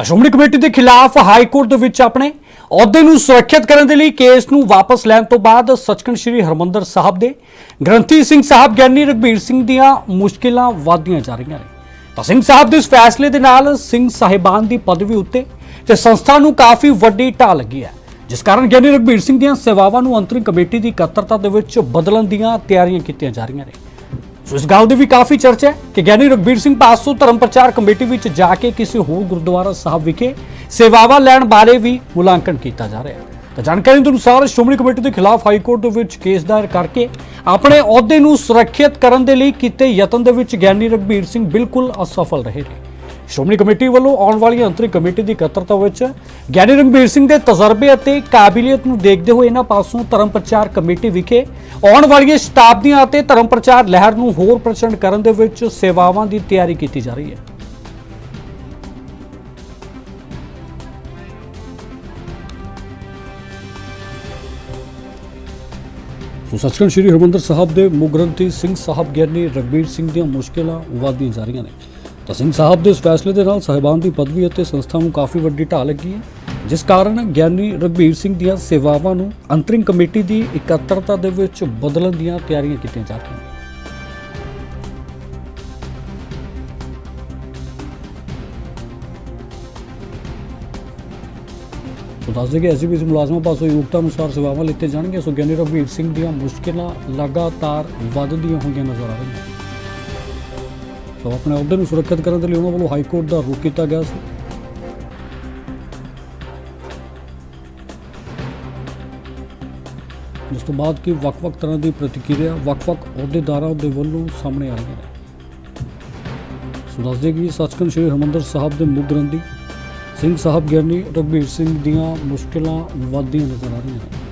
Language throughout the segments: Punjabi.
ਤਾਂ ਸ਼੍ਰੋਮਣੀ ਕਮੇਟੀ ਦੇ ਖਿਲਾਫ ਹਾਈ ਕੋਰਟ ਦੇ ਵਿੱਚ ਆਪਣੇ ਅਹੁਦੇ ਨੂੰ ਸੁਰੱਖਿਅਤ ਕਰਨ ਦੇ ਲਈ ਕੇਸ ਨੂੰ ਵਾਪਸ ਲੈਣ ਤੋਂ ਬਾਅਦ ਸੱਚਖੰਡ ਸ੍ਰੀ ਹਰਮੰਦਰ ਸਾਹਿਬ ਦੇ ਗ੍ਰੰਥੀ ਸਿੰਘ ਸਾਹਿਬ, ਗਿਆਨੀ ਰਘਬੀਰ ਸਿੰਘ ਦੀਆਂ ਮੁਸ਼ਕਿਲਾਂ ਵਧਦੀਆਂ ਜਾ ਰਹੀਆਂ ਨੇ। ਤਾਂ ਸਿੰਘ ਸਾਹਿਬ ਦੇ ਇਸ ਫੈਸਲੇ ਦੇ ਨਾਲ ਸਿੰਘ ਸਾਹਿਬਾਨ ਦੀ ਪਦਵੀ ਉੱਤੇ ਤੇ ਸੰਸਥਾ ਨੂੰ ਕਾਫੀ ਵੱਡੀ ਢਾਹ ਲੱਗੀ ਹੈ, ਜਿਸ ਕਾਰਨ ਗਿਆਨੀ ਰਘਬੀਰ ਸਿੰਘ ਦੀਆਂ ਸੇਵਾਵਾਂ ਨੂੰ ਅੰਤਰਿਮ ਕਮੇਟੀ ਦੀ ਇਕੱਤਰਤਾ ਦੇ ਵਿੱਚ ਬਦਲਣ ਦੀਆਂ ਤਿਆਰੀਆਂ ਕੀਤੀਆਂ ਜਾ ਰਹੀਆਂ ਨੇ। ਸੋ ਇਸ ਗੱਲ ਦੀ ਵੀ ਕਾਫੀ ਚਰਚਾ ਹੈ ਕਿ ਗਿਆਨੀ ਰਘਬੀਰ ਸਿੰਘ ਪਾਸੋਂ ਧਰਮ ਪ੍ਰਚਾਰ ਕਮੇਟੀ ਵਿੱਚ ਜਾ ਕੇ ਕਿਸੇ ਹੋਰ ਗੁਰਦੁਆਰਾ ਸਾਹਿਬ ਵਿਖੇ ਸੇਵਾਵਾਂ ਲੈਣ ਬਾਰੇ ਵੀ ਮੁਲਾਂਕਣ ਕੀਤਾ ਜਾ ਰਿਹਾ ਹੈ। ਤਾਂ ਜਾਣਕਾਰੀ ਦੇ ਅਨੁਸਾਰ ਸ਼੍ਰੋਮਣੀ ਕਮੇਟੀ ਦੇ ਖਿਲਾਫ ਹਾਈ ਕੋਰਟ ਦੇ ਵਿੱਚ ਕੇਸ ਦਾਇਰ ਕਰਕੇ ਆਪਣੇ ਅਹੁਦੇ ਨੂੰ ਸੁਰੱਖਿਅਤ ਕਰਨ ਦੇ ਲਈ ਕੀਤੇ ਯਤਨ ਦੇ ਵਿੱਚ ਗਿਆਨੀ ਰਘਬੀਰ ਸਿੰਘ ਬਿਲਕੁਲ ਅਸਫਲ ਰਹੇ ਨੇ। ਸ਼੍ਰੋਮਣੀ ਕਮੇਟੀ ਵੱਲੋਂ ਆਉਣ ਵਾਲੀ ਅੰਤਰਿਮ ਕਮੇਟੀ ਦੀ ਇਕੱਤਰਤਾ ਵਿੱਚ ਗਿਆਨੀ ਰਣਬੀਰ ਸਿੰਘ ਦੇ ਤਜਰਬੇ ਅਤੇ ਕਾਬਲੀਅਤ ਨੂੰ ਦੇਖਦੇ ਹੋਏ ਇਹਨਾਂ ਪਾਸੋਂ ਧਰਮ ਪ੍ਰਚਾਰ ਕਮੇਟੀ ਵਿਖੇ ਆਉਣ ਵਾਲੀਆਂ ਸ਼ਤਾਬਦੀਆਂ ਅਤੇ ਧਰਮ ਪ੍ਰਚਾਰ ਲਹਿਰ ਨੂੰ ਹੋਰ ਪ੍ਰਚੰਡ ਕਰਨ ਦੇ ਵਿੱਚ ਸੇਵਾਵਾਂ ਦੀ ਤਿਆਰੀ ਕੀਤੀ ਜਾ ਰਹੀ ਹੈ। ਸੋ ਸੱਚਖੰਡ ਸ੍ਰੀ ਹਰਮੰਦਰ ਸਾਹਿਬ ਦੇ ਮੁੱਖ ਗ੍ਰੰਥੀ ਸਿੰਘ ਸਾਹਿਬ, ਗਿਆਨੀ ਰਘਬੀਰ ਸਿੰਘ ਦੀਆਂ ਮੁਸ਼ਕਿਲਾਂ ਵਧਦੀਆਂ ਜਾ ਰਹੀਆਂ ਨੇ। ਸਿੰਘ ਸਾਹਿਬ ਦੇ ਇਸ ਫੈਸਲੇ ਦੇ ਨਾਲ ਸਾਹਿਬਾਨ ਦੀ ਪਦਵੀ ਅਤੇ ਸੰਸਥਾ ਨੂੰ ਕਾਫੀ ਵੱਡੀ ਢਾਹ ਲੱਗੀ ਹੈ, ਜਿਸ ਕਾਰਨ ਗਿਆਨੀ ਰਘਬੀਰ ਸਿੰਘ ਦੀਆਂ ਸੇਵਾਵਾਂ ਨੂੰ ਅੰਤਰਿੰਗ ਕਮੇਟੀ ਦੀ ਇਕੱਤਰਤਾ ਦੇ ਵਿੱਚ ਬਦਲਣ ਦੀਆਂ ਤਿਆਰੀਆਂ ਕੀਤੀਆਂ ਜਾ ਰਹੀਆਂ ਨੇ। ਸੋ ਦੱਸ ਦਈਏ ਕਿ ਐਸਜੀਪੀਸੀ ਮੁਲਾਜ਼ਮਾਂ ਪਾਸੋਂ ਯੋਗਤਾ ਅਨੁਸਾਰ ਸੇਵਾਵਾਂ ਲਿੱਤੇ ਜਾਣਗੀਆਂ, ਸੋ ਗਿਆਨੀ ਰਘਬੀਰ ਸਿੰਘ ਦੀਆਂ ਮੁਸ਼ਕਿਲਾਂ ਲਗਾਤਾਰ ਵੱਧਦੀਆਂ ਹੋਈਆਂ ਨਜ਼ਰ ਆ ਰਹੀਆਂ ਸੋ ਆਪਣੇ ਅਹੁਦੇ ਨੂੰ ਸੁਰੱਖਿਅਤ ਕਰਨ ਦੇ ਲਈ ਉਹਨਾਂ ਵੱਲੋਂ ਹਾਈ ਕੋਰਟ ਦਾ ਰੁਖ ਕੀਤਾ ਗਿਆ ਸੀ। ਜਿਸ ਤੋਂ ਬਾਅਦ ਕਿ ਵੱਖ-ਵੱਖ ਤਰ੍ਹਾਂ ਦੀ ਪ੍ਰਤੀਕਿਰਿਆ ਵੱਖ-ਵੱਖ ਅਹੁਦੇਦਾਰਾਂ ਦੇ ਵੱਲੋਂ ਸਾਹਮਣੇ ਆ ਰਹੀਆਂ ਨੇ ਸੋ ਦੱਸ ਕਿ ਸੱਚਖੰਡ ਸ੍ਰੀ ਹਰਿਮੰਦਰ ਸਾਹਿਬ ਦੇ ਮੁੱਖ ਸਿੰਘ ਸਾਹਿਬ ਗਿਰਨੀ ਰਘਬੀਰ ਸਿੰਘ ਦੀਆਂ ਮੁਸ਼ਕਿਲਾਂ ਵੱਧਦੀਆਂ ਨਜ਼ਰ ਆ ਰਹੀਆਂ ਹਨ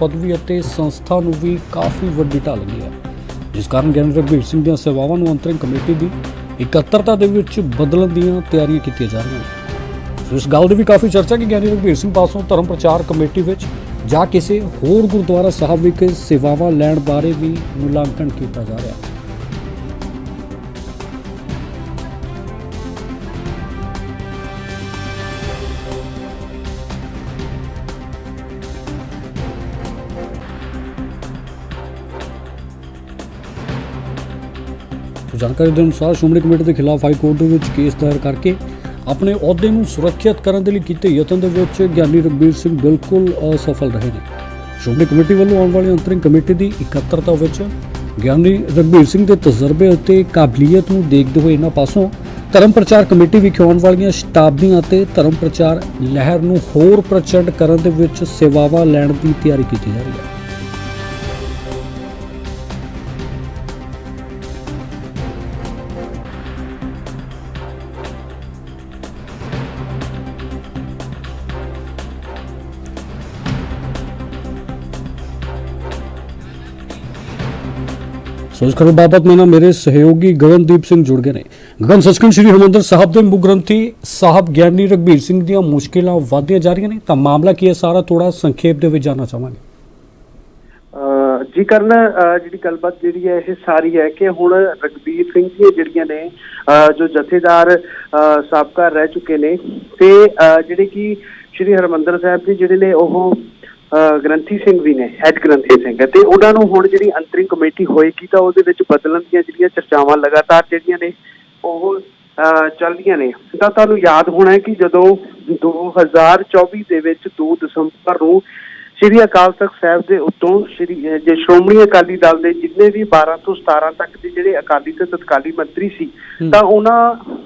ਪਦਵੀ ਅਤੇ ਸੰਸਥਾ ਨੂੰ ਵੀ ਕਾਫੀ ਵੱਡੀ ਢਾਲ ਲੱਗੀ ਹੈ। ਜਿਸ ਕਾਰਨ ਗਿਆਨੀ ਰਘਬੀਰ ਸਿੰਘ ਦੀਆਂ ਸੇਵਾਵਾਂ ਨੂੰ ਅੰਤਰਿਮ ਕਮੇਟੀ ਦੀ ਇਕੱਤਰਤਾ ਦੇ ਵਿੱਚ ਬਦਲਣ ਦੀਆਂ ਤਿਆਰੀਆਂ ਕੀਤੀਆਂ ਜਾ ਰਹੀਆਂ ਹਨ। ਸੋ ਇਸ ਗੱਲ ਦੀ ਵੀ ਕਾਫੀ ਚਰਚਾ ਕਿ ਗਿਆਨੀ ਰਘਬੀਰ ਸਿੰਘ ਪਾਸੋਂ ਧਰਮ ਪ੍ਰਚਾਰ ਕਮੇਟੀ ਵਿੱਚ ਜਾਂ ਕਿਸੇ ਹੋਰ ਗੁਰਦੁਆਰਾ ਸਾਹਿਬ ਵਿਖੇ ਸੇਵਾਵਾਂ ਲੈਣ ਬਾਰੇ ਵੀ ਮੁਲਾਂਕਣ ਕੀਤਾ ਜਾ ਰਿਹਾ ਹੈ। ਜਾਣਕਾਰੀ ਦੇ ਅਨੁਸਾਰ ਸ਼੍ਰੋਮਣੀ ਕਮੇਟੀ ਦੇ ਖਿਲਾਫ ਹਾਈ ਕੋਰਟ ਦੇ ਵਿੱਚ ਕੇਸ ਦਾਇਰ ਕਰਕੇ ਆਪਣੇ ਅਹੁਦੇ ਨੂੰ ਸੁਰੱਖਿਅਤ ਕਰਨ ਦੇ ਲਈ ਕੀਤੇ ਯਤਨ ਦੇ ਵਿੱਚ ਗਿਆਨੀ ਰਘਬੀਰ ਸਿੰਘ ਬਿਲਕੁਲ ਅਸਫਲ ਰਹੇ ਨੇ। ਸ਼੍ਰੋਮਣੀ ਕਮੇਟੀ ਵੱਲੋਂ ਆਉਣ ਵਾਲੀ ਅੰਤਰਿੰਗ ਕਮੇਟੀ ਦੀ ਇਕੱਤਰਤਾ ਵਿੱਚ ਗਿਆਨੀ ਰਘਬੀਰ ਸਿੰਘ ਦੇ ਤਜਰਬੇ ਅਤੇ ਕਾਬਲੀਅਤ ਨੂੰ ਦੇਖਦੇ ਹੋਏ ਇਹਨਾਂ ਪਾਸੋਂ ਧਰਮ ਪ੍ਰਚਾਰ ਕਮੇਟੀ ਵਿਖੇ ਆਉਣ ਵਾਲੀਆਂ ਸ਼ਤਾਬਦੀਆਂ ਅਤੇ ਧਰਮ ਪ੍ਰਚਾਰ ਲਹਿਰ ਨੂੰ ਹੋਰ ਪ੍ਰਚੰਡ ਕਰਨ ਦੇ ਵਿੱਚ ਸੇਵਾਵਾਂ ਲੈਣ ਦੀ ਤਿਆਰੀ ਕੀਤੀ ਜਾ ਰਹੀ ਹੈ। ਸੋ ਇਸ ਖਬਰ ਬਾਬਤ ਮੇਰੇ ਨਾਲ ਮੇਰੇ ਸਹਿਯੋਗੀ ਗਗਨਦੀਪ ਸਿੰਘ ਜੁੜ ਗਏ ਨੇ। ਗਗਨ ਸੱਚਖੰਡ ਸ੍ਰੀ ਹਰਿਮੰਦਰ ਸਾਹਿਬ ਦੇ ਮੁੱਖ ਗ੍ਰੰਥੀ ਸਾਹਿਬ ਗਿਆਨੀ ਰਘਬੀਰ ਸਿੰਘ ਦੀਆਂ ਮੁਸ਼ਕਿਲਾਂ ਵਧਦੀਆਂ ਜਾ ਰਹੀਆਂ ਨੇ। ਤਾਂ ਮਾਮਲਾ ਕੀ ਹੈ ਸਾਰਾ ਥੋੜਾ ਸੰਖੇਪ ਦੇ ਵਿੱਚ ਜਾਨਣਾ ਚਾਹਾਂਗੇ। ਜੀ ਕਰਨ ਜਿਹੜੀ ਗੱਲਬਾਤ ਜਿਹੜੀ ਹੈ ਇਹ ਸਾਰੀ ਹੈ ਕਿ ਹੁਣ ਰਗਬੀਰ ਸਿੰਘ ਜੀ ਜਿਹੜੀਆਂ ਨੇ ਜੋ ਜਥੇਦਾਰ ਸਾਬਕਾ ਰਹਿ ਚੁੱਕੇ ਨੇ, ਤੇ ਜਿਹੜੇ ਕਿ ਸ਼੍ਰੀ ਹਰਮੰਦਰ ਸਾਹਿਬ ਜੀ ਜਿਹੜੇ ਨੇ ਉਹ ਗ੍ਰੰਥੀ ਸਿੰਘ ਵੀ ਨੇ ਹੈਡ ਗ੍ਰੰਥੀ ਸਿੰਘ ਤੇ ਉਹਨਾਂ ਨੂੰ ਹੁਣ ਜਿਹੜੀ ਅੰਤਰਿਮ ਕਮੇਟੀ ਹੋਏਗੀ ਤਾਂ ਉਹਦੇ ਵਿੱਚ ਬਦਲਣ ਦੀਆਂ ਜਿਹੜੀਆਂ ਚਰਚਾਵਾਂ ਲਗਾਤਾਰ ਜਿਹੜੀਆਂ ਨੇ ਉਹ ਚੱਲਦੀਆਂ ਨੇ ਤਾਂ ਤੁਹਾਨੂੰ ਯਾਦ ਹੋਣਾ ਹੈ ਕਿ ਜਦੋਂ 2024 ਦੇ ਵਿੱਚ 2 ਦਸੰਬਰ ਨੂੰ ਸ਼੍ਰੀ ਅਕਾਲ ਤਖਤ ਸਾਹਿਬ ਦੇ ਉੱਤੋਂ ਸ਼੍ਰੀ ਜੇ ਸ਼੍ਰੋਮਣੀ ਅਕਾਲੀ ਦਲ ਦੇ ਜਿੰਨੇ ਵੀ 12 ਤੋਂ 17 ਤੱਕ ਦੇ ਜਿਹੜੇ ਅਕਾਲੀ ਤੇ ਤਤਕਾਲੀ ਮੰਤਰੀ ਸੀ। ਤਾਂ ਉਹਨਾਂ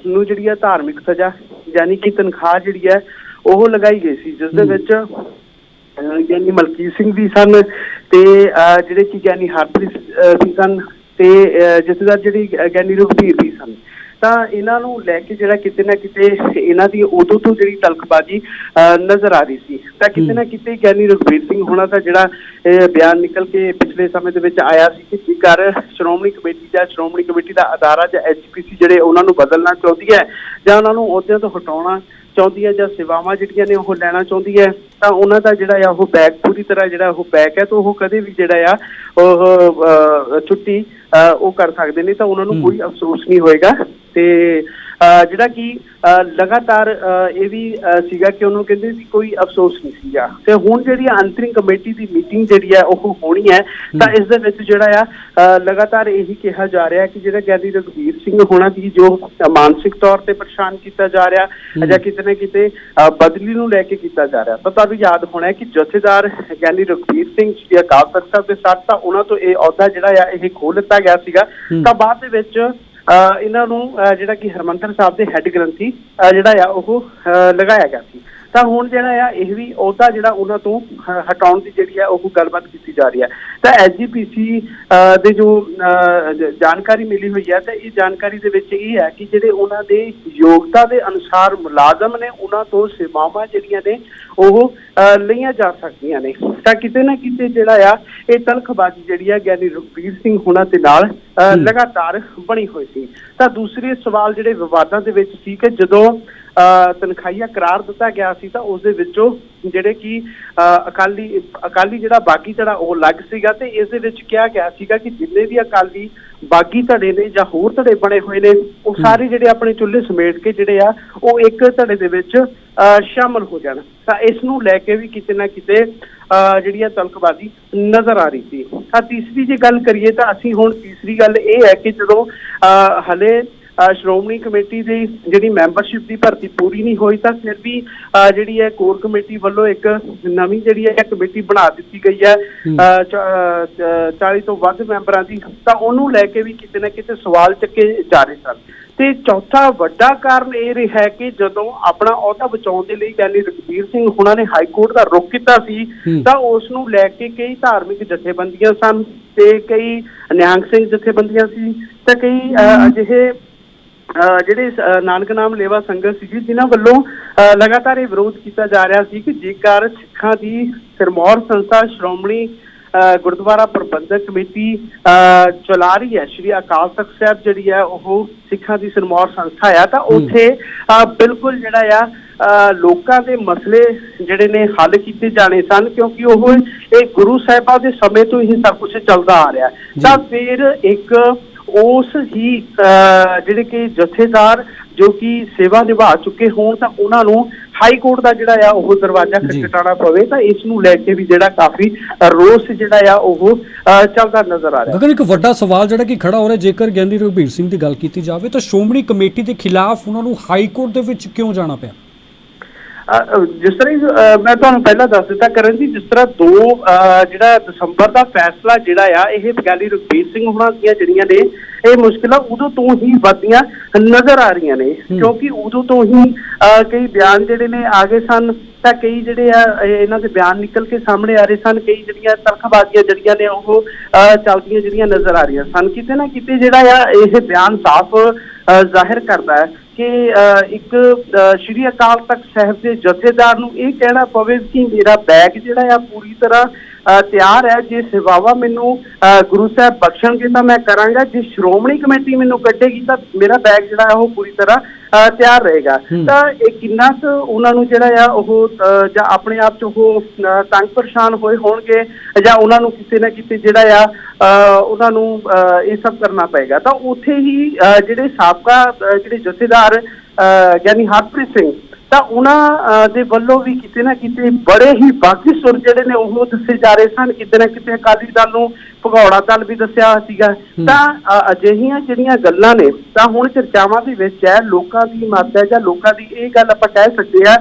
ਨੂੰ ਜਿਹੜੀ ਹੈ ਧਾਰਮਿਕ ਸਜ਼ਾ ਯਾਨੀ ਕਿ ਤਨਖਾਹ ਜਿਹੜੀ ਹੈ ਉਹ ਲਗਾਈ ਗਈ ਸੀ ਜਿਸ ਦੇ। ਵਿੱਚ ਗਿਆਨੀ ਮਲਕੀਤ ਸਿੰਘ ਵੀ ਸਨ ਤੇ ਜਿਹੜੇ ਕਿ ਗਿਆਨੀ ਹਰਪ੍ਰੀਤ ਵੀ ਸਨ ਤੇ ਜਥੇਦਾਰ ਜਿਹੜੀ ਗਿਆਨੀ ਰਘਬੀਰ ਵੀ ਸਨ। ਤਾਂ ਇਹਨਾਂ ਨੂੰ ਲੈ ਕੇ ਜਿਹੜਾ ਕਿਤੇ ਨਾ ਕਿਤੇ ਇਹਨਾਂ ਦੀ ਉਦੋਂ ਤੋਂ ਜਿਹੜੀ ਤਲਖਬਾਜੀ ਅਹ, ਨਜ਼ਰ ਆ ਰਹੀ ਸੀ। ਤਾਂ ਕਿਤੇ ਨਾ ਕਿਤੇ ਗਿਆਨੀ ਰਘਬੀਰ ਸਿੰਘ ਹੋਣਾ ਦਾ ਜਿਹੜਾ ਬਿਆਨ ਨਿਕਲ ਕੇ ਪਿਛਲੇ ਸਮੇਂ ਦੇ ਵਿੱਚ ਆਇਆ ਸੀ ਕਿ ਜੇਕਰ ਸ਼੍ਰੋਮਣੀ ਕਮੇਟੀ ਜਾਂ ਸ਼੍ਰੋਮਣੀ ਕਮੇਟੀ ਦਾ ਅਦਾਰਾ ਜਾਂ ਐਚਪੀਸੀ ਜਿਹੜੇ ਉਹਨਾਂ ਨੂੰ ਬਦਲਣਾ ਚਾਹੁੰਦੀ ਹੈ ਜਾਂ ਉਹਨਾਂ ਨੂੰ ਅਹੁਦਿਆਂ ਤੋਂ ਹਟਾਉਣਾ ਚਾਹੁੰਦੀ ਹੈ ਜਾਂ ਸੇਵਾਵਾਂ ਜਿਹੜੀਆਂ ਨੇ ਉਹ ਲੈਣਾ ਚਾਹੁੰਦੀ ਹੈ ਤਾਂ ਉਹਨਾਂ ਦਾ ਜਿਹੜਾ ਆ ਉਹ ਬੈਕ ਪੂਰੀ ਤਰ੍ਹਾਂ ਜਿਹੜਾ ਉਹ ਬੈਕ ਹੈ ਤਾਂ ਉਹ ਕਦੇ ਵੀ ਜਿਹੜਾ ਆ ਉਹ ਛੁੱਟੀ ਉਹ ਕਰ ਸਕਦੇ ਨੇ ਤਾਂ ਉਹਨਾਂ ਨੂੰ ਕੋਈ ਅਫਸੋਸ ਨਹੀਂ ਹੋਏਗਾ। ਤੇ ਜਿਹੜਾ ਕਿ ਲਗਾਤਾਰ ਇਹ ਵੀ ਸੀਗਾ ਕਿ ਉਹਨੂੰ ਕਹਿੰਦੇ ਸੀ ਕੋਈ ਅਫਸੋਸ ਨਹੀਂ ਸੀਗਾ। ਤੇ ਹੁਣ ਜਿਹੜੀ ਅੰਤਰਿੰਗ ਕਮੇਟੀ ਦੀ ਮੀਟਿੰਗ ਜਿਹੜੀ ਹੈ ਉਹ ਹੋਣੀ ਹੈ ਤਾਂ ਇਸ ਦੇ ਵਿੱਚ ਜਿਹੜਾ ਆ ਲਗਾਤਾਰ ਇਹੀ ਕਿਹਾ ਜਾ ਰਿਹਾ ਕਿ ਜਿਹੜਾ ਗਿਆਨੀ ਰਘਬੀਰ ਸਿੰਘ ਹੋਣਾ ਦੀ ਜੋ ਮਾਨਸਿਕ ਤੌਰ ਤੇ ਪਰੇਸ਼ਾਨ ਕੀਤਾ ਜਾ ਰਿਹਾ ਜਾਂ ਕਿਤੇ ਨਾ ਕਿਤੇ ਬਦਲੀ ਨੂੰ ਲੈ ਕੇ ਕੀਤਾ ਜਾ ਰਿਹਾ। ਤਾਂ ਤੁਹਾਨੂੰ ਯਾਦ ਹੋਣਾ ਹੈ ਕਿ ਜਥੇਦਾਰ ਗਿਆਨੀ ਰਘਬੀਰ ਸਿੰਘ ਜੀ ਅਕਾਲ ਤਖਤ ਸਾਹਿਬ ਦੇ ਸਾਥ ਤਾਂ ਉਹਨਾਂ ਤੋਂ ਇਹ ਅਹੁਦਾ ਜਿਹੜਾ ਆ ਇਹ ਖੋਹ ਲਿੱਤਾ ਗਿਆ ਸੀਗਾ। ਤਾਂ ਬਾਅਦ ਦੇ ਵਿੱਚ ਇਹਨਾਂ ਨੂੰ ਅਹ, ਜਿਹੜਾ ਕਿ ਹਰਮੰਦਰ ਸਾਹਿਬ ਦੇ ਹੈੱਡ ਗ੍ਰੰਥੀ ਜਿਹੜਾ ਆ ਉਹ ਅਹ, ਲਗਾਇਆ ਗਿਆ ਸੀ। ਤਾਂ ਹੁਣ ਜਿਹੜਾ ਆ ਇਹ ਵੀ ਅਹੁਦਾ ਜਿਹੜਾ ਉਹਨਾਂ ਤੋਂ ਹ- ਹਟਾਉਣ ਦੀ ਜਿਹੜੀ ਆ ਉਹ ਗੱਲਬਾਤ ਕੀਤੀ ਜਾ ਰਹੀ ਹੈ ਤਾਂ ਐਸਜੀਪੀਸੀ ਦੇ ਜੋ ਜਾਣਕਾਰੀ ਮਿਲੀ ਹੋਈ ਹੈ ਤਾਂ ਇਹ ਜਾਣਕਾਰੀ ਦੇ ਵਿੱਚ ਇਹ ਹੈ ਕਿ ਜਿਹੜੇ ਉਹਨਾਂ ਦੇ ਯੋਗਤਾ ਦੇ ਅਨੁਸਾਰ ਮੁਲਾਜ਼ਮ ਨੇ ਉਹਨਾਂ ਤੋਂ ਸੇਵਾਵਾਂ ਜਿਹੜੀਆਂ ਨੇ ਉਹ ਲਈਆਂ ਜਾ ਸਕਦੀਆਂ ਨੇ। ਤਾਂ ਕਿਤੇ ਨਾ ਕਿਤੇ ਜਿਹੜਾ ਆ ਇਹ ਤਲਖਬਾਜ਼ੀ ਜਿਹੜੀ ਆ ਗਿਆਨੀ ਰਘਬੀਰ ਸਿੰਘ ਹੁਣਾਂ ਦੇ ਨਾਲ ਲਗਾਤਾਰ ਬਣੀ ਹੋਈ ਸੀ। ਤਾਂ ਦੂਸਰੇ ਸਵਾਲ ਜਿਹੜੇ ਵਿਵਾਦਾਂ ਦੇ ਵਿੱਚ ਸੀ ਕਿ ਜਦੋਂ ਤਨਖਾਹੀਆ ਕਰਾਰ ਦਿੱਤਾ ਗਿਆ ਸੀ ਤਾਂ ਉਸ ਦੇ ਵਿੱਚੋਂ ਜਿਹੜੇ ਕਿ ਅਕਾਲੀ ਅਕਾਲੀ ਜਿਹੜਾ ਬਾਗੀ ਧੜਾ ਉਹ ਲੱਗ ਸੀਗਾ ਤੇ ਇਸ ਦੇ ਵਿੱਚ ਕਿਹਾ ਗਿਆ ਸੀਗਾ ਕਿ ਜਿੰਨੇ ਵੀ ਅਕਾਲੀ ਬਾਗੀ ਧੜੇ ਨੇ ਜਾਂ ਹੋਰ ਧੜੇ ਬਣੇ ਹੋਏ ਨੇ ਉਹ ਸਾਰੇ ਜਿਹੜੇ ਆਪਣੇ ਚੁੱਲ੍ਹੇ ਸਮੇਟ ਕੇ ਜਿਹੜੇ ਆ ਉਹ ਇੱਕ ਧੜੇ ਦੇ ਵਿੱਚ ਸ਼ਾਮਲ ਹੋ ਜਾਣ। ਤਾਂ ਇਸ ਨੂੰ ਲੈ ਕੇ ਵੀ ਕਿਤੇ ਨਾ ਕਿਤੇ ਜਿਹੜੀ ਆ ਤਲਕਬਾਜ਼ੀ ਨਜ਼ਰ ਆ ਰਹੀ ਸੀ। ਤਾਂ ਤੀਸਰੀ ਜੇ ਗੱਲ ਕਰੀਏ ਤਾਂ ਅਸੀਂ ਹੁਣ ਤੀਸਰੀ ਗੱਲ ਇਹ ਹੈ ਕਿ ਜਦੋਂ ਹਲੇ ਸ਼੍ਰੋਮਣੀ ਕਮੇਟੀ ਦੀ ਜਿਹੜੀ ਮੈਂਬਰਸ਼ਿਪ ਦੀ ਭਰਤੀ ਪੂਰੀ ਨਹੀਂ ਹੋਈ ਤਾਂ ਫਿਰ ਵੀ ਜਿਹੜੀ ਹੈ ਕੋਰ ਕਮੇਟੀ ਵੱਲੋਂ ਇੱਕ ਨਵੀਂ ਜਿਹੜੀ ਹੈ ਕਮੇਟੀ ਬਣਾ ਦਿੱਤੀ ਗਈ ਹੈ। ਅਹ ਚ- ਅਹ 40 ਤੋਂ ਵੱਧ ਮੈਂਬਰਾਂ ਦੀ। ਤਾਂ ਉਹਨੂੰ ਲੈ ਕੇ ਵੀ ਕਿਤੇ ਨਾ ਕਿਤੇ ਸਵਾਲ ਚੱਕੇ ਜਾ ਰਹੇ ਸਨ। ਤੇ ਚੌਥਾ ਵੱਡਾ ਕਾਰਨ ਇਹ ਰਿਹਾ ਕਿ ਜਦੋਂ ਆਪਣਾ ਅਹੁਦਾ ਬਚਾਉਣ ਦੇ ਲਈ ਗਿਆਨੀ ਰਘਬੀਰ ਸਿੰਘ ਹੁਣਾਂ ਨੇ ਹਾਈ ਕੋਰਟ ਦਾ ਰੁਖ ਕੀਤਾ ਸੀ। ਤਾਂ ਉਸ ਨੂੰ ਲੈ ਕੇ ਕਈ ਧਾਰਮਿਕ ਜਥੇਬੰਦੀਆਂ ਸਨ ਤੇ ਕਈ ਨਿਹੰਗ ਸਿੰਘ ਜਥੇਬੰਦੀਆਂ ਸੀ ਤੇ ਕਈ ਅਜਿਹੇ ਜਿਹੜੇ ਸ- ਨਾਨਕ ਨਾਮ ਲੇਵਾ ਸੰਗਤ ਸੀਗੀ ਜਿਨ੍ਹਾਂ ਵੱਲੋਂ ਲਗਾਤਾਰ ਇਹ ਵਿਰੋਧ ਕੀਤਾ ਜਾ ਰਿਹਾ ਸੀ ਕਿ ਜੇਕਰ ਸਿੱਖਾਂ ਦੀ ਸਿਰਮੌਰ ਸੰਸਥਾ ਸ਼੍ਰੋਮਣੀ ਗੁਰਦੁਆਰਾ ਪ੍ਰਬੰਧਕ ਕਮੇਟੀ ਚਲਾ ਰਹੀ ਹੈ ਸ਼੍ਰੀ ਅਕਾਲ ਤਖਤ ਸਾਹਿਬ ਜਿਹੜੀ ਹੈ ਉਹ ਸਿੱਖਾਂ ਦੀ ਸਿਰਮੌਰ ਸੰਸਥਾ ਆ ਤਾਂ ਉੱਥੇ ਬਿਲਕੁਲ ਜਿਹੜਾ ਆ ਲੋਕਾਂ ਦੇ ਮਸਲੇ ਜਿਹੜੇ ਨੇ ਹੱਲ ਕੀਤੇ ਜਾਣੇ ਸਨ ਕਿਉਂਕਿ ਉਹ ਇਹ ਗੁਰੂ ਸਾਹਿਬਾਂ ਦੇ ਸਮੇਂ ਤੋਂ ਹੀ ਸਭ ਕੁਝ ਚੱਲਦਾ ਆ ਰਿਹਾ। ਤਾਂ ਫਿਰ ਇੱਕ ਉਸ ਹੀ ਜਿਹੜੇ ਕਿ ਜਥੇਦਾਰ ਜੋ ਕਿ ਸੇਵਾ ਨਿਭਾ ਚੁੱਕੇ ਹੋਣ ਤਾਂ ਉਹਨਾਂ ਨੂੰ ਹਾਈ ਕੋਰਟ ਦਾ ਜਿਹੜਾ ਆ ਉਹ ਦਰਵਾਜ਼ਾ ਜੀ। ਖਟਖਟਾਉਣਾ ਪਵੇ ਤਾਂ ਇਸ ਨੂੰ ਲੈ ਕੇ ਵੀ ਜਿਹੜਾ ਕਾਫੀ ਰੋਸ ਜਿਹੜਾ ਆ ਉਹ ਚੱਲਦਾ ਨਜ਼ਰ ਆ ਰਿਹਾ ਗਗਨ ਇੱਕ ਵੱਡਾ ਸਵਾਲ ਜਿਹੜਾ ਕਿ ਖੜਾ ਹੋ ਰਿਹਾ ਜੇਕਰ ਗਿਆਨੀ ਰਘਬੀਰ ਸਿੰਘ ਦੀ ਗੱਲ ਕੀਤੀ ਜਾਵੇ ਤਾਂ ਸ਼੍ਰੋਮਣੀ ਕਮੇਟੀ ਦੇ ਖਿਲਾਫ ਉਹਨਾਂ ਨੂੰ ਹਾਈ ਕੋਰਟ ਦੇ ਵਿੱਚ ਕਿਉਂ ਜਾਣਾ ਪਿਆ ਜਿਸ ਤਰ੍ਹਾਂ ਮੈਂ ਤੁਹਾਨੂੰ ਪਹਿਲਾਂ ਦੱਸ ਦਿੱਤਾ ਕਰਨ ਜੀ ਜਿਸ ਤਰ੍ਹਾਂ 2 ਜਿਹੜਾ ਦਸੰਬਰ ਦਾ ਫੈਸਲਾ ਜਿਹੜਾ ਆ ਇਹ ਬਗਾਲੀ ਰਘਬੀਰ ਸਿੰਘ ਹੁਣਾਂ ਦੀਆਂ ਜਿਹੜੀਆਂ ਨੇ ਇਹ ਮੁਸ਼ਕਲਾਂ ਉਦੋਂ ਤੋਂ ਹੀ ਵੱਧਦੀਆਂ ਨਜ਼ਰ ਆ ਰਹੀਆਂ ਨੇ। ਕਿਉਂਕਿ ਉਦੋਂ ਤੋਂ ਹੀ ਕਈ ਬਿਆਨ ਜਿਹੜੇ ਨੇ ਆ ਗਏ ਸਨ ਤਾਂ ਕਈ ਜਿਹੜੇ ਆ ਇਹ- ਇਹਨਾਂ ਦੇ ਬਿਆਨ ਨਿਕਲ ਕੇ ਸਾਹਮਣੇ ਆ ਰਹੇ ਸਨ ਕਈ ਜਿਹੜੀਆਂ ਤਲਖਬਾਜ਼ੀਆਂ ਜਿਹੜੀਆਂ ਨੇ ਉਹ ਚੱਲਦੀਆਂ ਜਿਹੜੀਆਂ ਨਜ਼ਰ ਆ ਰਹੀਆਂ ਸਨ। ਕਿਤੇ ਨਾ ਕਿਤੇ ਜਿਹੜਾ ਆ ਇਹ ਬਿਆਨ ਸਾਫ਼ ਜ਼ਾਹਿਰ ਕਰਦਾ ਹੈ। ਕਿ ਇੱਕ ਸ਼੍ਰੀ ਅਕਾਲ ਤਖਤ ਸਾਹਿਬ ਦੇ ਜਥੇਦਾਰ ਨੂੰ ਇਹ ਕਹਿਣਾ ਪਵੇ ਕਿ ਮੇਰਾ ਬੈਗ ਜਿਹੜਾ ਆ ਪੂਰੀ ਤਰ੍ਹਾਂ ਅ, ਤਿਆਰ ਹੈ। ਜੇ ਸੇਵਾਵਾਂ ਮੈਨੂੰ ਅ, ਗੁਰੂ ਸਾਹਿਬ ਬਖਸ਼ਣਗੇ ਤਾਂ ਮੈਂ ਕਰਾਂਗਾ। ਜੇ ਸ਼੍ਰੋਮਣੀ ਕਮੇਟੀ ਮੈਨੂੰ ਕੱਢੇਗੀ ਤਾਂ ਮੇਰਾ ਬੈਗ ਜਿਹੜਾ ਹੈ ਉਹ ਪੂਰੀ ਤਰ੍ਹਾਂ ਤਿਆਰ ਰਹੇਗਾ। ਤਾਂ ਇਹ ਕਿੰਨਾ ਕੁ ਉਹਨਾਂ ਨੂੰ ਜਿਹੜਾ ਆ ਉਹ ਜਾਂ ਆਪਣੇ ਆਪ ਚ ਉਹ ਤੰਗ ਪਰੇਸ਼ਾਨ ਹੋਏ ਹੋਣਗੇ ਜਾਂ ਉਹਨਾਂ ਨੂੰ ਕਿਸੇ ਨਾ ਕਿਤੇ ਜਿਹੜਾ ਆ ਉਹਨਾਂ ਨੂੰ ਇਹ ਸਭ ਕਰਨਾ ਪਏਗਾ ਤਾਂ ਉੱਥੇ ਹੀ ਜਿਹੜੇ ਸਾਬਕਾ ਜਿਹੜੇ ਜਥੇਦਾਰ ਯਾਨੀ ਹਰਪ੍ਰੀਤ ਸਿੰਘ ਤਾਂ ਉਹਨਾਂ ਦੇ ਵੱਲੋਂ ਵੀ ਕਿਤੇ ਨਾ ਕਿਤੇ ਬੜੇ ਹੀ ਬਾਕੀ ਸੁਰ ਜਿਹੜੇ ਨੇ ਉਹ ਦੱਸੇ ਜਾ ਰਹੇ ਸਨ। ਕਿਤੇ ਨਾ ਕਿਤੇ ਅਕਾਲੀ ਦਲ ਨੂੰ ਭਗੌੜਾ ਦਲ ਵੀ ਦੱਸਿਆ ਸੀਗਾ। ਤਾਂ ਅਜਿਹੀਆਂ ਜਿਹੜੀਆਂ ਗੱਲਾਂ ਨੇ ਤਾਂ ਹੁਣ ਚਰਚਾਵਾਂ ਦੇ ਵਿੱਚ ਹੈ ਲੋਕਾਂ ਦੀ ਮਤ ਹੈ ਜਾਂ ਲੋਕਾਂ ਦੀ ਇਹ ਗੱਲ ਆਪਾਂ ਕਹਿ ਸਕਦੇ ਆ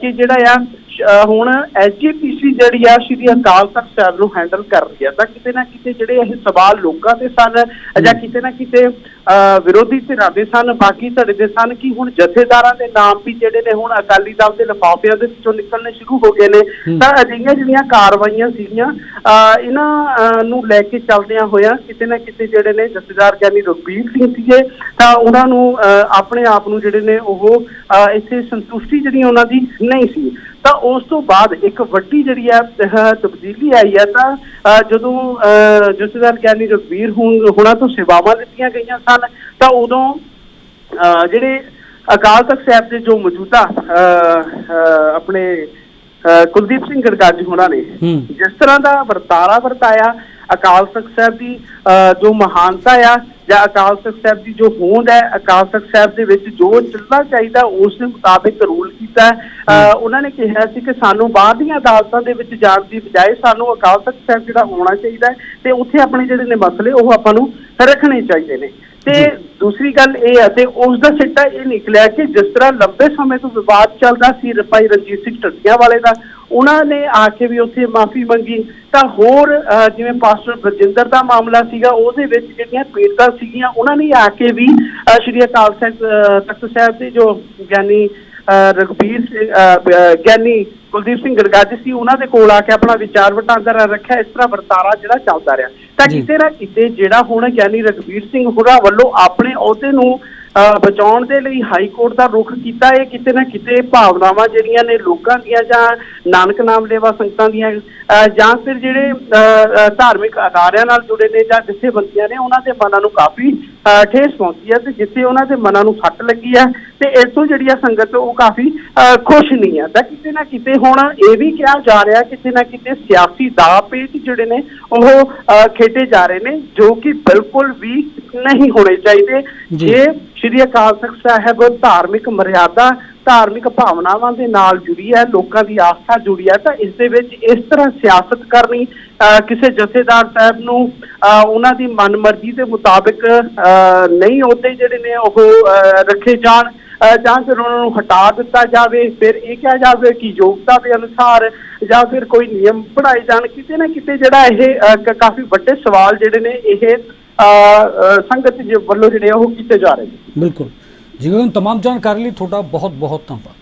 ਕਿ ਜਿਹੜਾ ਆ ਹੁਣ ਐਸਜੀਪੀਸੀ ਜਿਹੜੀ ਆ ਸ਼੍ਰੀ ਅਕਾਲ ਤਖਤ ਸਾਹਿਬ ਨੂੰ ਹੈਂਡਲ ਕਰ ਰਹੀ ਆ। ਤਾਂ ਕਿਤੇ ਨਾ ਕਿਤੇ ਜਿਹੜੇ ਇਹ ਸਵਾਲ ਲੋਕਾਂ ਦੇ ਸਨ ਜਾਂ ਕਿਤੇ ਨਾ ਕਿਤੇ ਵਿਰੋਧੀ ਧਿਰਾਂ ਦੇ ਸਨ ਬਾਕੀ ਧੜੇ ਦੇ ਸਨ ਕਿ ਹੁਣ ਜਥੇਦਾਰਾਂ ਦੇ ਨਾਮ ਵੀ ਜਿਹੜੇ ਨੇ ਹੁਣ ਅਕਾਲੀ ਦਲ ਦੇ ਲਿਫਾਫਿਆਂ ਦੇ ਵਿੱਚੋਂ ਨਿਕਲਣੇ ਸ਼ੁਰੂ ਹੋ ਗਏ ਨੇ ਹੂੰ। ਤਾਂ ਅਜਿਹੀਆਂ ਜਿਹੜੀਆਂ ਕਾਰਵਾਈਆਂ ਸੀਗੀਆਂ ਇਹਨਾਂ ਨੂੰ ਲੈ ਕੇ ਚੱਲਦਿਆਂ ਹੋਇਆ ਕਿਤੇ ਨਾ ਕਿਤੇ ਜਿਹੜੇ ਨੇ ਜਥੇਦਾਰ ਗਿਆਨੀ ਰਘਬੀਰ ਸਿੰਘ ਸੀਗੇ ਤਾਂ ਉਹਨਾਂ ਨੂੰ ਆਪਣੇ ਆਪ ਨੂੰ ਜਿਹੜੇ ਨੇ ਉਹ ਇੱਥੇ ਸੰਤੁਸ਼ਟੀ ਜਿਹੜੀ ਉਹਨਾਂ ਦੀ ਨਹੀਂ ਸੀ ਤਾਂ ਉਸ ਤੋਂ ਬਾਅਦ ਇੱਕ ਵੱਡੀ ਜਿਹੜੀ ਅਹ ਤਬਦੀਲੀ ਆਈ ਆ ਤਾਂ ਜਦੋਂ ਜਥੇਦਾਰ ਗਿਆਨੀ ਰਘਬੀਰ ਹੁਣ ਹੁਣਾਂ ਤੋਂ ਸੇਵਾਵਾਂ ਦਿੱਤੀਆਂ ਗਈਆਂ ਸਨ ਤਾਂ ਉਦੋਂ ਜਿਹੜੇ ਅਕਾਲ ਤਖਤ ਸਾਹਿਬ ਦੇ ਜੋ ਮੌਜੂਦਾ ਆਪਣੇ ਕੁਲਦੀਪ ਸਿੰਘ ਗੜਗਾਜੀ ਹੋਣਾ ਨੇ ਜਿਸ ਤਰ੍ਹਾਂ ਦਾ ਵਰਤਾਰਾ ਵਰਤਾਇਆ ਅਕਾਲ ਤਖਤ ਸਾਹਿਬ ਦੀ ਜੋ ਮਹਾਨਤਾ ਆ ਜਾਂ ਅਕਾਲ ਤਖਤ ਸਾਹਿਬ ਦੀ ਜੋ ਹੋਂਦ ਹੈ ਅਕਾਲ ਤਖਤ ਸਾਹਿਬ ਦੇ ਵਿੱਚ ਜੋ ਚੱਲਣਾ ਚਾਹੀਦਾ ਉਸ ਦੇ ਮੁਤਾਬਿਕ ਰੂਲ ਕੀਤਾ। ਉਹਨਾਂ ਨੇ ਕਿਹਾ ਸੀ ਕਿ ਸਾਨੂੰ ਬਾਹਰ ਦੀਆਂ ਅਦਾਲਤਾਂ ਦੇ ਵਿੱਚ ਜਾਣ ਦੀ ਬਜਾਏ ਸਾਨੂੰ ਅਕਾਲ ਤਖਤ ਸਾਹਿਬ ਜਿਹੜਾ ਹੋਣਾ ਚਾਹੀਦਾ ਤੇ ਉੱਥੇ ਆਪਣੇ ਜਿਹੜੇ ਨੇ ਮਸਲੇ ਉਹ ਆਪਾਂ ਨੂੰ ਰੱਖਣੇ ਚਾਹੀਦੇ ਨੇ। ਤੇ ਦੂਸਰੀ ਗੱਲ ਇਹ ਹੈ ਤੇ ਉਸ ਦਾ ਸਿੱਟਾ ਇਹ ਨਿਕਲਿਆ ਕਿ ਜਿਸ ਤਰ੍ਹਾਂ ਲੰਬੇ ਸਮੇਂ ਤੋਂ ਵਿਵਾਦ ਚੱਲਦਾ ਸੀ ਰਪਾਈ ਰਣਜੀਤ ਸਿੰਘ ਢੱਡੀਆਂ ਵਾਲੇ ਦਾ ਉਹਨਾਂ ਨੇ ਆ ਕੇ ਵੀ ਉੱਥੇ ਮਾਫੀ ਮੰਗੀ। ਤਾਂ ਹੋਰ ਜਿਵੇਂ ਪਾਸਟਰ ਬਰਜਿੰਦਰ ਦਾ ਮਾਮਲਾ ਸੀਗਾ ਉਹਦੇ ਵਿੱਚ ਜਿਹੜੀਆਂ ਪੀੜਤਾਂ ਸੀਗੀਆਂ ਉਹਨਾਂ ਨੇ ਆ ਕੇ ਵੀ ਸ਼੍ਰੀ ਅਕਾਲ ਤਖਤ ਸਾਹਿਬ ਦੇ ਜੋ ਗਿਆਨੀ ਅਹ, ਗਿਆਨੀ ਕੁਲਦੀਪ ਸਿੰਘ ਗੜਗਾਜੀ ਸੀ ਉਹਨਾਂ ਦੇ ਕੋਲ ਆ ਕੇ ਆਪਣਾ ਵਿਚਾਰ ਵਟਾਂਦਰਾ ਰੱਖਿਆ ਇਸ ਤਰ੍ਹਾਂ ਵਰਤਾਰਾ ਜਿਹੜਾ ਚੱਲਦਾ ਰਿਹਾ ਤਾਂ। ਕਿਤੇ ਨਾ ਕਿਤੇ ਜਿਹੜਾ ਹੁਣ ਗਿਆਨੀ ਰਘਬੀਰ ਸਿੰਘ ਹੁਰਾ ਵੱਲੋਂ ਆਪਣੇ ਅਹੁਦੇ ਨੂੰ ਬਚਾਉਣ ਦੇ ਲਈ ਹਾਈ ਕੋਰਟ ਦਾ ਰੁਖ ਕੀਤਾ ਇਹ ਕਿਤੇ ਨਾ ਕਿਤੇ ਭਾਵਨਾਵਾਂ ਜਿਹੜੀਆਂ ਨੇ ਲੋਕਾਂ ਦੀਆਂ ਜਾਂ ਨਾਨਕ ਨਾਮ ਲੇਵਾ ਸੰਗਤਾਂ ਦੀਆਂ ਜਾਂ ਫਿਰ ਜਿਹੜੇ ਧਾਰਮਿਕ ਅਦਾਰਿਆਂ ਨਾਲ ਜੁੜੇ ਨੇ ਜਾਂ ਜਥੇਬੰਦੀਆਂ ਨੇ ਉਹਨਾਂ ਦੇ ਮਨਾਂ ਨੂੰ ਕਾਫੀ ਠੇਸ ਪਹੁੰਚੀ ਹੈ ਤੇ ਜਿੱਥੇ ਉਹਨਾਂ ਦੇ ਮਨਾਂ ਨੂੰ ਸੱਟ ਲੱਗੀ ਹੈ ਤੇ ਇਸ ਤੋਂ ਜਿਹੜੀ ਆ ਸੰਗਤ ਉਹ ਕਾਫੀ ਖੁਸ਼ ਨਹੀਂ ਹੈ ਤਾਂ ਕਿਤੇ ਨਾ ਕਿਤੇ ਹੁਣ ਇਹ ਵੀ ਕਿਹਾ ਜਾ ਰਿਹਾ ਕਿਤੇ ਨਾ ਕਿਤੇ ਸਿਆਸੀ ਦਾਅ ਪੇਚ ਜਿਹੜੇ ਨੇ ਉਹ ਖੇਡੇ ਜਾ ਰਹੇ ਨੇ ਜੋ ਕਿ ਬਿਲਕੁਲ ਵੀ ਨਹੀਂ ਹੋਣੇ ਚਾਹੀਦੇ। ਜੇ ਸ਼੍ਰੀ ਅਕਾਲ ਤਖਤ ਸਾਹਿਬ ਧਾਰਮਿਕ ਮਰਿਆਦਾ ਧਾਰਮਿਕ ਭਾਵਨਾਵਾਂ ਦੇ ਨਾਲ ਜੁੜੀ ਹੈ ਲੋਕਾਂ ਦੀ ਆਸਥਾ ਜੁੜੀ ਹੈ ਤਾਂ ਇਸ ਦੇ ਵਿੱਚ ਇਸ ਤਰ੍ਹਾਂ ਸਿਆਸਤ ਕਰਨੀ ਕਿਸੇ ਜਥੇਦਾਰ ਸਾਹਿਬ ਨੂੰ ਅਹ, ਉਹਨਾਂ ਦੀ ਮਨਮਰਜ਼ੀ ਦੇ ਮੁਤਾਬਿਕ ਅਹ, ਨਹੀਂ ਉਹਦੇ ਜਿਹੜੇ ਨੇ ਉਹ ਰੱਖੇ ਜਾਣ ਜਾਂ ਫਿਰ ਉਹਨਾਂ ਨੂੰ ਹਟਾ ਦਿੱਤਾ ਜਾਵੇ ਫਿਰ ਇਹ ਕਿਹਾ ਜਾਵੇ ਕਿ ਯੋਗਤਾ ਦੇ ਅਨੁਸਾਰ ਜਾਂ ਫਿਰ ਕੋਈ ਨਿਯਮ ਬਣਾਏ ਜਾਣ ਕਿਤੇ ਨਾ ਕਿਤੇ ਜਿਹੜਾ ਇਹ ਕਾਫੀ ਵੱਡੇ ਸਵਾਲ ਜਿਹੜੇ ਨੇ ਇਹ ਅਹ, ਸੰਗਤ ਵੱਲੋਂ ਜਿਹੜੇ ਆ ਉਹ ਕੀਤੇ ਜਾ ਰਹੇ ਨੇ। ਬਿਲਕੁਲ। ਜੀ ਹੁਣ तमाम ਜਾਣਕਾਰੀ ਲਈ ਤੁਹਾਡਾ ਬਹੁਤ ਬਹੁਤ ਧੰਨਵਾਦ